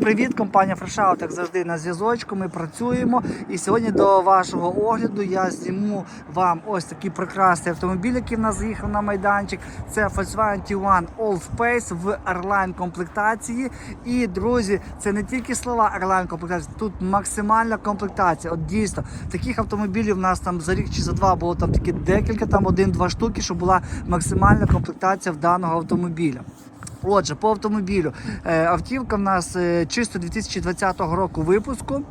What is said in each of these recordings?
Привіт, компанія Фрешаут, як завжди на зв'язочку. Ми працюємо. І сьогодні до вашого огляду я зніму вам ось такий прекрасний автомобіль, який в нас заїхав на майданчик. Це Volkswagen T1 All Space в Airline комплектації. І друзі, це не тільки слова Airline комплектації, тут максимальна комплектація. От дійсно, таких автомобілів у нас там за рік чи за два було там такі декілька, там один-два штуки, щоб була максимальна комплектація в даного автомобіля. Отже, по автомобілю. Е, Автівка в нас е, чисто 2020 року випуску.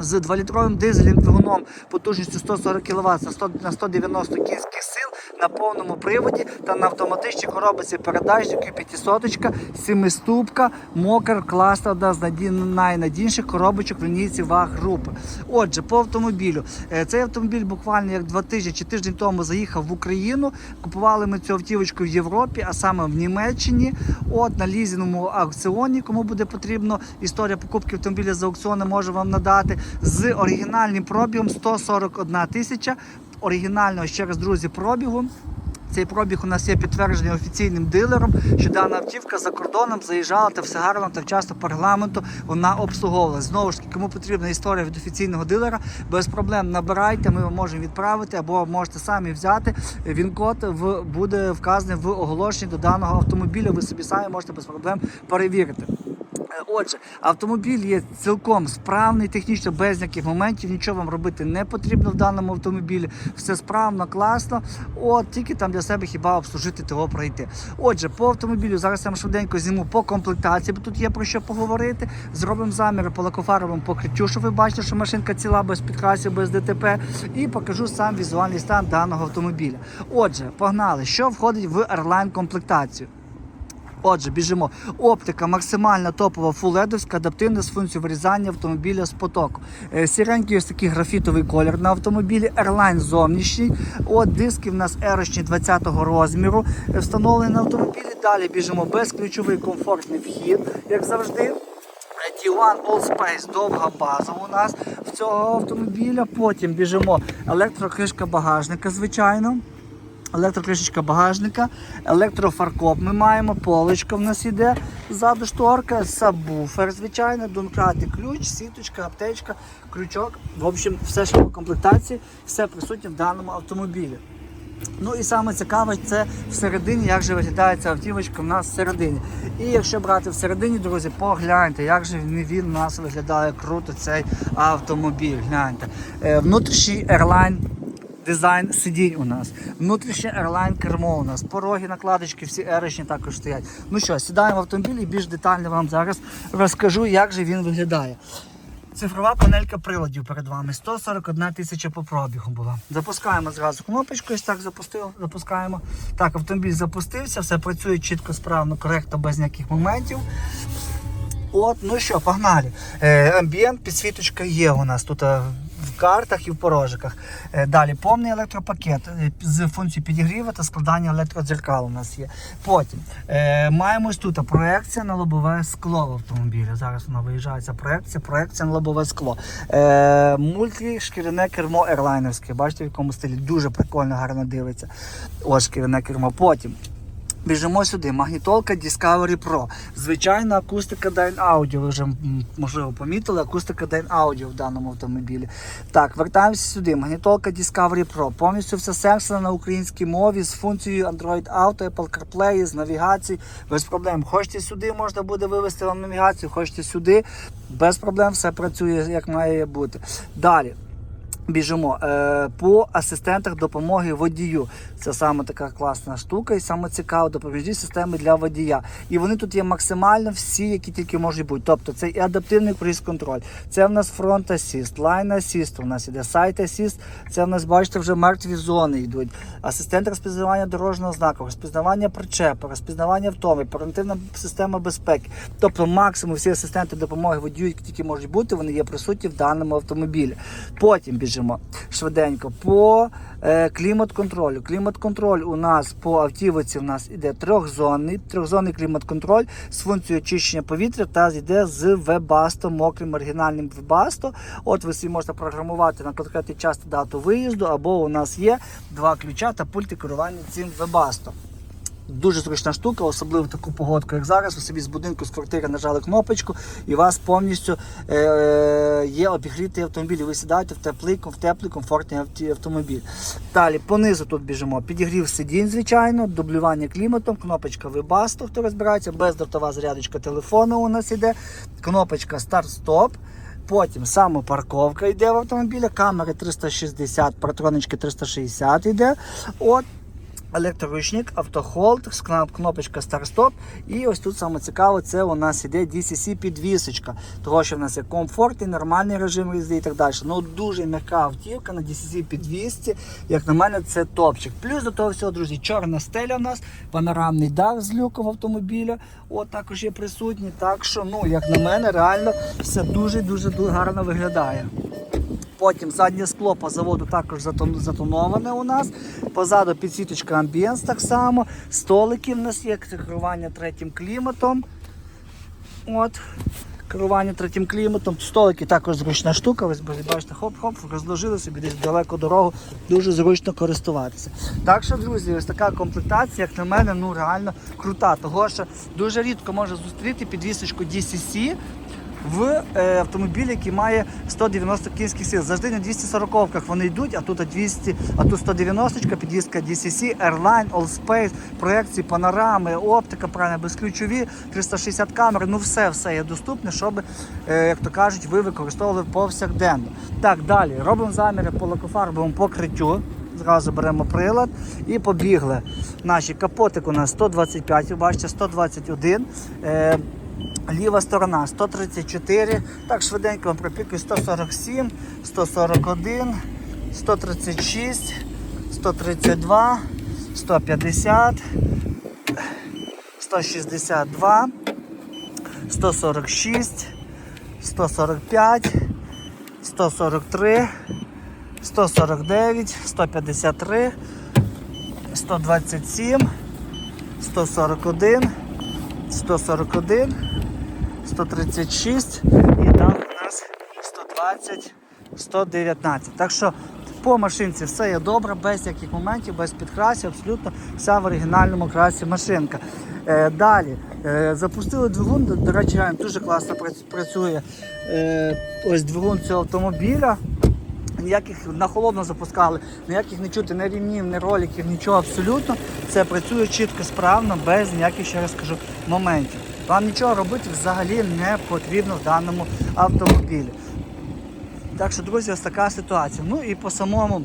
З 2-літровим дизельним двигуном потужністю 140 кВт на 100 на 190 кінських сил на повному приводі та на автоматичній коробці передачників 500 7-ступка, мокер, класна одна з наді- найнадійніших коробочок в лінійці ваг групи. Отже, по автомобілю. Е, Цей автомобіль буквально як два тижні чи тиждень тому заїхав в Україну. Купували ми цю автівочку в Європі, а саме в Німеччині. От на лізіному аукціоні, кому буде потрібно. Історія покупки автомобіля з аукціону можу вам надати з оригінальним пробігом 141 тисяча. Оригінального ще раз, друзі, пробігу. Цей пробіг у нас є підтверджений офіційним дилером, що дана автівка за кордоном заїжджала та все гарно та вчасно по регламенту вона обслуговувалась. Знову ж таки, кому потрібна історія від офіційного дилера, без проблем набирайте, ми вам можемо відправити, або можете самі взяти. Він код в буде вказаний в оголошенні до даного автомобіля. Ви собі самі можете без проблем перевірити. Отже, автомобіль є цілком справний, технічно без ніяких моментів, нічого вам робити не потрібно в даному автомобілі. Все справно, класно. От тільки там для себе хіба обслужити того пройти. Отже, по автомобілю зараз я вам швиденько зніму по комплектації, бо тут є про що поговорити. Зробимо заміри по лакофаровому покриттю, щоб ви бачите, що машинка ціла без підкрасів, без ДТП. І покажу сам візуальний стан даного автомобіля. Отже, погнали, що входить в Airline комплектацію. Отже, біжимо. Оптика максимальна топова фуледовська, адаптивна з функцією вирізання автомобіля з потоку. Е, Сіренький ось такий графітовий колір на автомобілі, Airline зовнішній. От диски в нас ерочні 20-го розміру. е, Встановлені на автомобілі. Далі біжимо безключовий комфортний вхід, як завжди. Е, T1 All Space довга база у нас в цього автомобіля. Потім біжимо електрокришка багажника, звичайно. Електрокришечка багажника, електрофаркоп ми маємо, поличка в нас іде, ззаду шторка, сабвуфер, звичайно, донкрати ключ, сіточка, аптечка, крючок. В общем, все що по комплектації, все присутнє в даному автомобілі. Ну і саме цікаве, це всередині, як же виглядає ця автівочка в нас всередині. І якщо брати всередині, друзі, погляньте, як же він, він у нас виглядає круто цей автомобіль. Гляньте. Е, внутрішній Airline Дизайн сидінь у нас, внутрішнє Airline кермо у нас, пороги, накладочки, всі ерочні також стоять. Ну що, сідаємо в автомобіль і більш детально вам зараз розкажу, як же він виглядає. Цифрова панелька приладів перед вами. 141 тисяча по пробігу була. Запускаємо зразу кнопочку, ось так запустив, запускаємо. Так, автомобіль запустився, все працює чітко, справно, коректно, без ніяких моментів. От, ну що, погнали. Е, амбієнт, підсвіточка є у нас тут е, в картах і в порожиках. Е, далі повний електропакет е, з функцією підігріву та складання електродзеркал у нас є. Потім е, маємо ось тут проекція на лобове скло в автомобілі. Зараз вона виїжджає ця проекція, проекція на лобове скло. Е, мультишкіряне кермо ерлайнерське. Бачите, в якому стилі дуже прикольно, гарно дивиться. Ось шкіряне кермо. Потім. Біжимо сюди. Магнітолка Discovery Pro. Звичайна акустика Dyn Audio. Ви вже можливо помітили, акустика Dyn Audio в даному автомобілі. Так, вертаємося сюди. Магнітолка Discovery Pro. Повністю все серце на українській мові з функцією Android Auto, Apple CarPlay, з навігацією. Без проблем. Хочете сюди, можна буде вивести вам навігацію, хочете сюди. Без проблем все працює як має бути. Далі. Біжимо е, по асистентах допомоги водію. Це саме така класна штука і саме цікава допоміжні системи для водія. І вони тут є максимально всі, які тільки можуть бути. Тобто це і адаптивний круїз контроль, це в нас фронт асіст, лайн асіст, у нас іде сайт асіст, це в нас, бачите, вже мертві зони йдуть. Асистент розпізнавання дорожнього знаку, розпізнавання причепу, розпізнавання втоми, превентивна система безпеки. Тобто максимум всі асистенти допомоги водію, які тільки можуть бути, вони є присутні в даному автомобілі. Потім біжимо швиденько по е, клімат-контролю. Клімат-контроль у нас по автівці у нас іде трьохзонний, трьохзонний клімат-контроль з функцією очищення повітря та йде з Webasto, мокрим оригінальним Webasto. От ви собі можете програмувати на конкретний час та дату виїзду, або у нас є два ключа та пульти керування цим Webasto. Дуже зручна штука, особливо в таку погодку, як зараз. Ви собі з будинку з квартири нажали кнопочку, і у вас повністю е, є обігрітий автомобіль. Ви сідаєте в теплий, в теплий, комфортний автомобіль. Далі понизу тут біжимо. Підігрів сидінь, звичайно, дублювання кліматом, кнопочка Webasto, хто розбирається, бездротова зарядочка телефону у нас іде, кнопочка старт-стоп. Потім самопарковка йде в автомобілі, камери 360, патронички 360 йде. От Електроручник, автохолд, кнопочка старт-стоп. І ось тут саме цікаво, це у нас іде DCC підвісочка. Того, що в нас є комфортний, нормальний режим їзди і так далі. Ну дуже м'яка автівка на DCC підвісці. Як на мене, це топчик. Плюс до того всього, друзі, чорна стеля у нас, панорамний дах з люком автомобіля. От також є присутній. Так що, ну, як на мене, реально все дуже-дуже гарно виглядає. Потім заднє скло по заводу також затоноване у нас. Позаду підсвіточка амбієнс так само. Столики в нас є, керування третім кліматом. От. Керування третім кліматом. Столики також зручна штука. Ви бачите, хоп-хоп, розложили собі десь далеко дорогу, дуже зручно користуватися. Так що, друзі, ось така комплектація, як на мене, ну реально крута. Того що дуже рідко можна зустріти підвісочку DCC в е, автомобілі, який має 190 кінських сил. Завжди на 240-ках вони йдуть, а тут 200, а тут 190 підвізка DCC, Airline, Allspace, проекції, панорами, оптика, правильно, безключові, 360 камер, ну все, все є доступне, щоб, е, як то кажуть, ви використовували повсякденно. Так, далі робимо заміри по лакофарбовому покриттю. Зразу беремо прилад і побігли. Наші капотик у нас 125, ви бачите, 121. Е, Ліва сторона 134. Так, швиденько вам пропікую 147, 141, 136, 132, 150, 162, 146, 145, 143, 149, 153, 127, 141. 141, 136 і там у нас 120, 119. Так що по машинці все є добре, без яких моментів, без підкрасів, абсолютно вся в оригінальному красі машинка. Е, далі е, запустили двигун, до, речі, реально дуже класно працює е, ось двигун цього автомобіля. Ніяких на холодно запускали, ніяких не чути, ні рівнів, ні роликів, нічого абсолютно. Це працює чітко, справно, без ніяких, ще раз кажу, моментів. Вам нічого робити взагалі не потрібно в даному автомобілі. Так що, друзі, ось така ситуація. Ну і по самому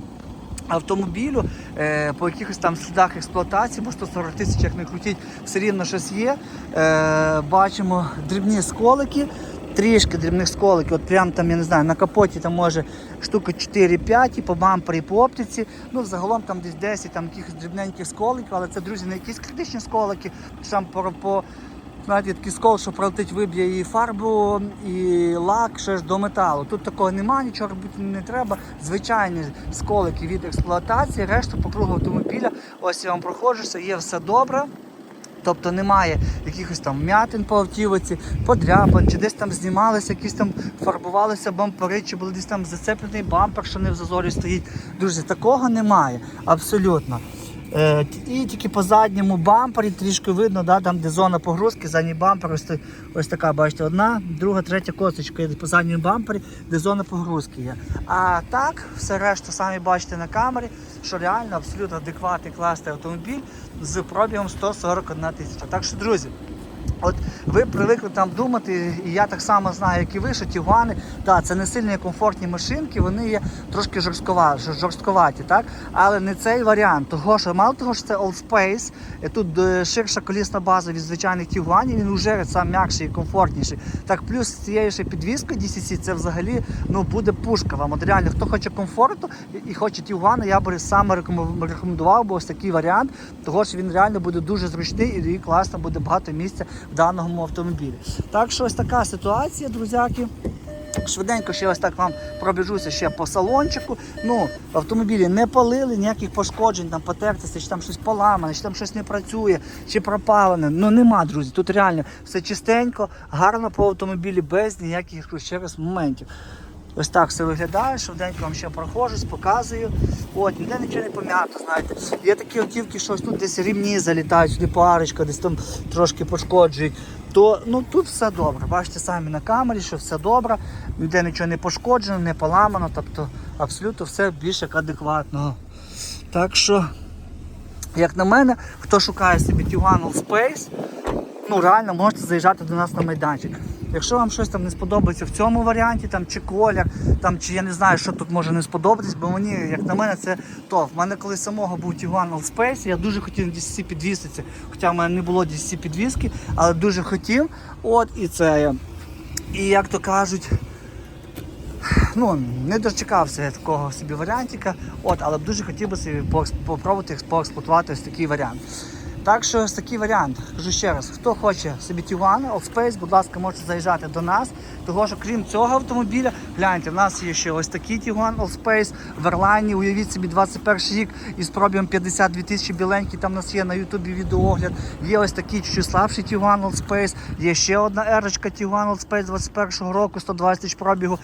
автомобілю, е, по якихось там слідах експлуатації, бо 140 тисяч, як не крутіть, все рівно щось є. Е, бачимо дрібні сколики. Трішки дрібних сколиків, от прям там, я не знаю, на капоті там може штука 4-5, і по бампері, і по оптиці. Ну, загалом там десь 10 там якихось дрібненьких сколиків, але це, друзі, не якісь критичні сколики, там по, по Такий скол, що пролетить, виб'є і фарбу, і лак, ще ж до металу. Тут такого немає, нічого робити не треба. Звичайні сколики від експлуатації, решта по кругу автомобіля. Ось я вам проходжуся, є все добре. Тобто немає якихось там м'ятин по автівці, подряпин, чи десь там знімалися, якісь там фарбувалися бампери, чи був десь там зацеплений бампер, що не в зазорі стоїть. Друзі, такого немає. Абсолютно. Е, і тільки по задньому бампері трішки видно, да, там де зона погрузки, задній бампер, ось, ось така, бачите, одна, друга, третя косточка по задньому бампері, де зона погрузки є. А так, все решта самі бачите на камері, що реально абсолютно адекватний класний автомобіль з пробігом 141 тисяча. Так що, друзі, От ви привикли там думати, і я так само знаю, як і ви, що тігуани, так, це не сильні комфортні машинки, вони є трошки жорсткова, жор- жорсткуваті, так? Але не цей варіант. Того, що мало того, що це All Space, тут е, ширша колісна база від звичайних тігуанів, він вже сам м'якший і комфортніший. Так, плюс з цією ще підвіскою DCC, це взагалі ну, буде пушка вам. От реально, хто хоче комфорту і, хоче тігуани, я би саме рекомендував би ось такий варіант, того що він реально буде дуже зручний і, класно буде багато місця даному автомобілі. Так що ось така ситуація, друзяки. Швиденько ще ось так вам пробіжуся ще по салончику. Ну, автомобілі не палили, ніяких пошкоджень, там потертися, чи там щось поламане, чи там щось не працює, чи пропалене. Ну нема, друзі. Тут реально все чистенько, гарно по автомобілі, без ніяких ще раз моментів. Ось так все виглядає, швиденько вам ще проходжусь, показую. От, ніде нічого не пом'ято, знаєте. Є такі автівки, що ось тут десь рівні залітають, сюди парочка, десь там трошки пошкоджують. То ну тут все добре. Бачите самі на камері, що все добре, ніде нічого не пошкоджено, не поламано, тобто абсолютно все більш як адекватно. Так що, як на мене, хто шукає собі Tiguan Space, ну реально можете заїжджати до нас на майданчик. Якщо вам щось там не сподобається в цьому варіанті, там чи колір, там чи я не знаю, що тут може не сподобатись, бо мені, як на мене, це то. В мене коли самого був Tiguan Allspace, я дуже хотів на DCC підвіситися, хоча в мене не було DCC підвіски, але дуже хотів. От і це. І як то кажуть, ну, не дочекався я такого собі варіантика, от, але б дуже хотів би собі попробувати поексплуатувати ось такий варіант. Так що ось такий варіант. Кажу ще раз, хто хоче собі Tiguan, Allspace, будь ласка, можете заїжджати до нас. Того що крім цього автомобіля, гляньте, в нас є ще ось такий Tiguan Allspace в Ерлайні, уявіть собі 21 рік із пробігом 52 тисячі біленький, там у нас є на Ютубі відеоогляд. Є ось такий чуть слабший Tiguan Allspace, є ще одна ерочка Tiguan Allspace 21 року, 120 тисяч пробігу.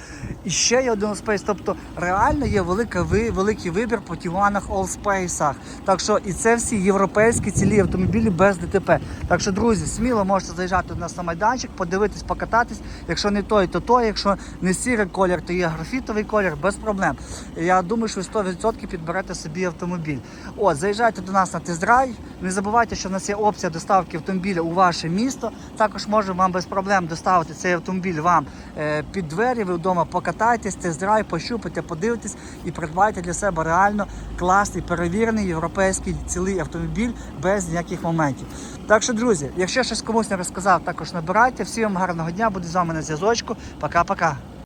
І ще є один Allspace. Тобто реально є велика, великий вибір по Тiguanах Allspace. Так що і це всі європейські цілі автомобілі без ДТП. Так що, друзі, сміло можете заїжджати до нас на майданчик, подивитись, покататись. Якщо не той, то той. Якщо не сірий колір, то є графітовий колір, без проблем. Я думаю, що ви 100% підберете собі автомобіль. От, заїжджайте до нас на тест-драйв. Не забувайте, що в нас є опція доставки автомобіля у ваше місто. Також можемо вам без проблем доставити цей автомобіль вам е, під двері. Ви вдома покатайтесь, тест-драйв, пощупайте, подивитесь і придбайте для себе реально класний, перевірений європейський цілий автомобіль без ніяких моментів. Так що, друзі, якщо щось комусь не розказав, також набирайте. Всім вам гарного дня, буду з вами на зв'язочку. Пока-пока.